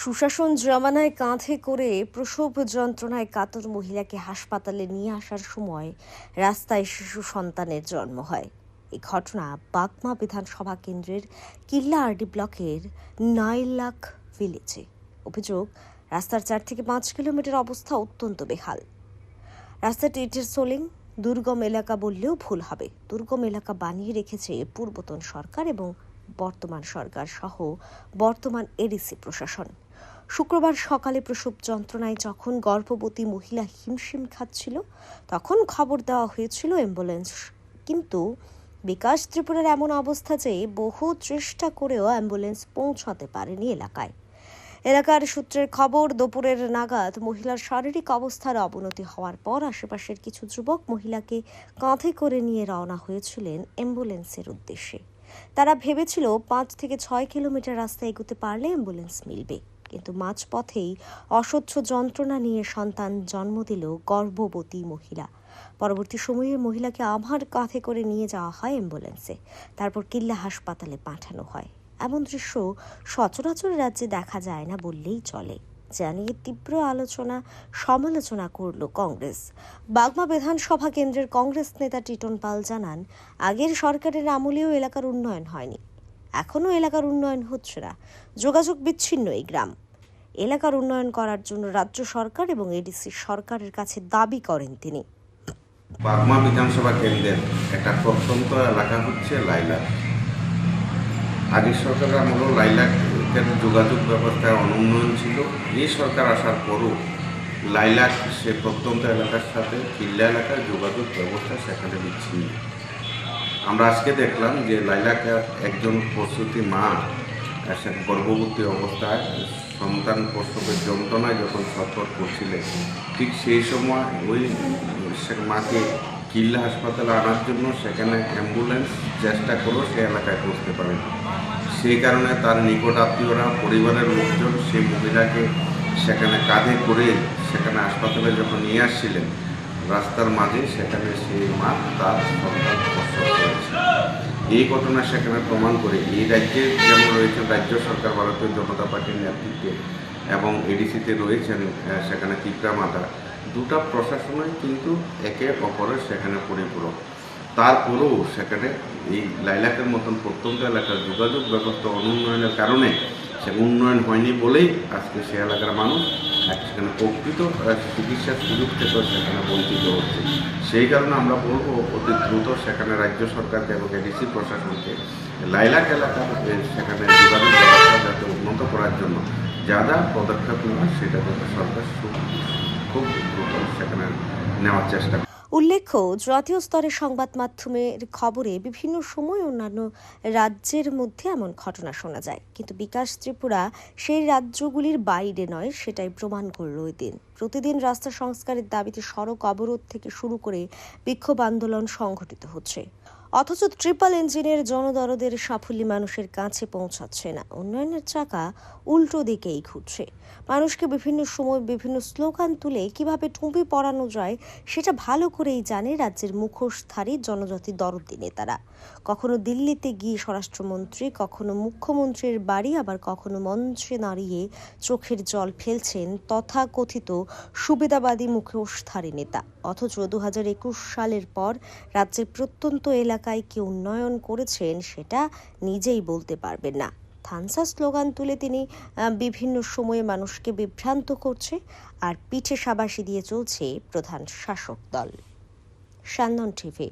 সুশাসন জমানায় কাঁধে করে প্রসব যন্ত্রণায় কাতর মহিলাকে হাসপাতালে নিয়ে আসার সময় রাস্তায় শিশু সন্তানের জন্ম হয়। এই ঘটনা বাগমা বিধানসভা কেন্দ্রের কিল্লা কিল্লাআরডি ব্লকের নাইলাখ ভিলেজে। অভিযোগ, রাস্তার চার থেকে পাঁচ কিলোমিটার অবস্থা অত্যন্ত বেহাল। রাস্তাটি ইটের সোলিং, দুর্গম এলাকা বললেও ভুল হবে। দুর্গম এলাকা বানিয়ে রেখেছে পূর্বতন সরকার এবং বর্তমান সরকার সহ বর্তমান এডিসি প্রশাসন। শুক্রবার সকালে প্রসব যন্ত্রণায় যখন গর্ভবতী মহিলা হিমশিম খাচ্ছিল, তখন খবর দেওয়া হয়েছিল অ্যাম্বুলেন্স। কিন্তু বিকাশ ত্রিপুরার এমন অবস্থা যে বহু চেষ্টা করেও অ্যাম্বুলেন্স পৌঁছাতে পারেনি এলাকায়। এলাকার সূত্রের খবর, দুপুরের নাগাদ মহিলার শারীরিক অবস্থার অবনতি হওয়ার পর আশেপাশের কিছু যুবক মহিলাকে কাঁধে করে নিয়ে রওনা হয়েছিলেন অ্যাম্বুলেন্সের উদ্দেশ্যে। তারা ভেবেছিল পাঁচ থেকে ছয় কিলোমিটার রাস্তা এগোতে পারলে অ্যাম্বুলেন্স মিলবে। কিন্তু মাঝপথেই অসহ্য যন্ত্রণা নিয়ে সন্তান জন্ম দিল গর্ভবতী মহিলা। পরবর্তী সময়ে মহিলাকে আবার কাঁধে করে নিয়ে যাওয়া হয় অ্যাম্বুলেন্সে। তারপর কিল্লা হাসপাতালে পাঠানো হয়। এমন দৃশ্য সচরাচর রাজ্যে দেখা যায় না বললেই চলে। জানিয়ে তীব্র আলোচনা, সমালোচনা করল কংগ্রেস। বাগমা বিধানসভা কেন্দ্রের কংগ্রেস নেতা টিটন পাল জানান, আগের সরকারের আমলেও এলাকার উন্নয়ন হয়নি। এখনও এলাকার উন্নয়ন হচ্ছে না। যোগাযোগ বিচ্ছিন্ন এই গ্রাম। এলাকার উন্নয়ন করার জন্য রাজ্য সরকার এবং এডিসি সরকারের কাছে দাবি করেন তিনি। বাগমা বিধানসভা কেন্দ্রের একটা প্রত্যন্ত এলাকা হচ্ছে লাইলাক। আগের সরকারের আমলেও লাইলাকের যোগাযোগ ব্যবস্থায় অনুন্নয়ন ছিল। এই সরকার আসার পরও লাইলাক সে প্রত্যন্ত এলাকার সাথে কিল্লা এলাকার যোগাযোগ ব্যবস্থা সেখানে বিচ্ছিন্ন। আমরা আজকে দেখলাম যে লাইলাক একজন প্রস্তুতি মা সে গর্ভবতী অবস্থায় সন্তান প্রসবের যন্ত্রণায় যখন ছটফট করছিলেন ঠিক সেই সময় ওই মাকে কিল্লা হাসপাতালে আনার জন্য সেখানে অ্যাম্বুলেন্স চেষ্টা করেও সে এলাকায় পৌঁছতে পারেন। সেই কারণে তার নিকট আত্মীয়রা, পরিবারের লোকজন সেই মহিলাকে সেখানে কাঁধে করে সেখানে হাসপাতালে যখন নিয়ে আসছিলেন, রাস্তার মাঝে সেখানে সেই মা তার সন্তান প্রসব করেছে। এই ঘটনা সেখানে প্রমাণ করে, এই রাজ্যে যেমন রয়েছে রাজ্য সরকার, ভারতীয় জনতা পার্টির নেতৃত্বে এবং এডিসিতে রয়েছেন সেখানে তিপ্রা মাতা। দুটা প্রশাসনই কিন্তু একে অপরের সেখানে পরিপূরক। তারপরেও সেখানে এই লাইলাকের মতন প্রত্যন্ত এলাকার যোগাযোগ ব্যবস্থা অনুন্নয়নের কারণে সে উন্নয়ন হয়নি বলেই আজকে সে এলাকার মানুষ সেখানে প্রকৃত চিকিৎসার সুযোগ থেকেও সেখানে বঞ্চিত হচ্ছে সেই কারণে আমরা বলব অতি দ্রুত সেখানে রাজ্য সরকারকে এবং এডিসি প্রশাসনকে লাইলাক এলাকার সেখানে যোগাযোগ ব্যবস্থা যাতে উন্নত করার জন্য যা যা পদক্ষেপ নেওয়া সেটা যাতে সরকার খুব দ্রুত সেখানে নেওয়ার চেষ্টা। উল্লেখ্য জাতীয় স্তরে সংবাদ মাধ্যমের খবরে বিভিন্ন সময় অন্যান্য রাজ্যের মধ্যে এমন ঘটনা শোনা যায়। কিন্তু বিকাশ ত্রিপুরা সেই রাজ্যগুলির বাইরে নয়, সেটাই প্রমাণ করল ওই দিন প্রতিদিন রাস্তা সংস্কারের দাবিতে সড়ক অবরোধ থেকে শুরু করে বিক্ষোভ আন্দোলন সংঘটিত হচ্ছে। অথচ ট্রিপল ইঞ্জিনের জনদরদের সাফল্য মানুষের কাছে পৌঁছাচ্ছে না। উন্নয়নের চাকা উল্টো দিকেই ঘুরছে। মানুষকে বিভিন্ন সময় বিভিন্ন স্লোগান তুলে কীভাবে টুপি পরানো যায় সেটা ভালো করেই জানে রাজ্যের মুখোশধারী জনজাতি দরদি নেতারা। কখনো দিল্লিতে গিয়ে স্বরাষ্ট্রমন্ত্রী, কখনো মুখ্যমন্ত্রীর বাড়ি, আবার কখনো মঞ্চে দাঁড়িয়ে চোখের জল ফেলছেন তথাকথিত সুবিধাবাদী মুখোশধারী নেতা। অথচ দু হাজার একুশ সালের পর রাজ্যের প্রত্যন্ত এলাকায় কি উন্নয়ন করেছেন সেটা নিজেই বলতে পারবেন না। থানসা স্লোগান তুলে তিনি বিভিন্ন সময়ে মানুষকে বিভ্রান্ত করছে আর পিঠে সাবাসি দিয়ে চলছে প্রধান শাসক দল। সান্দন টিভি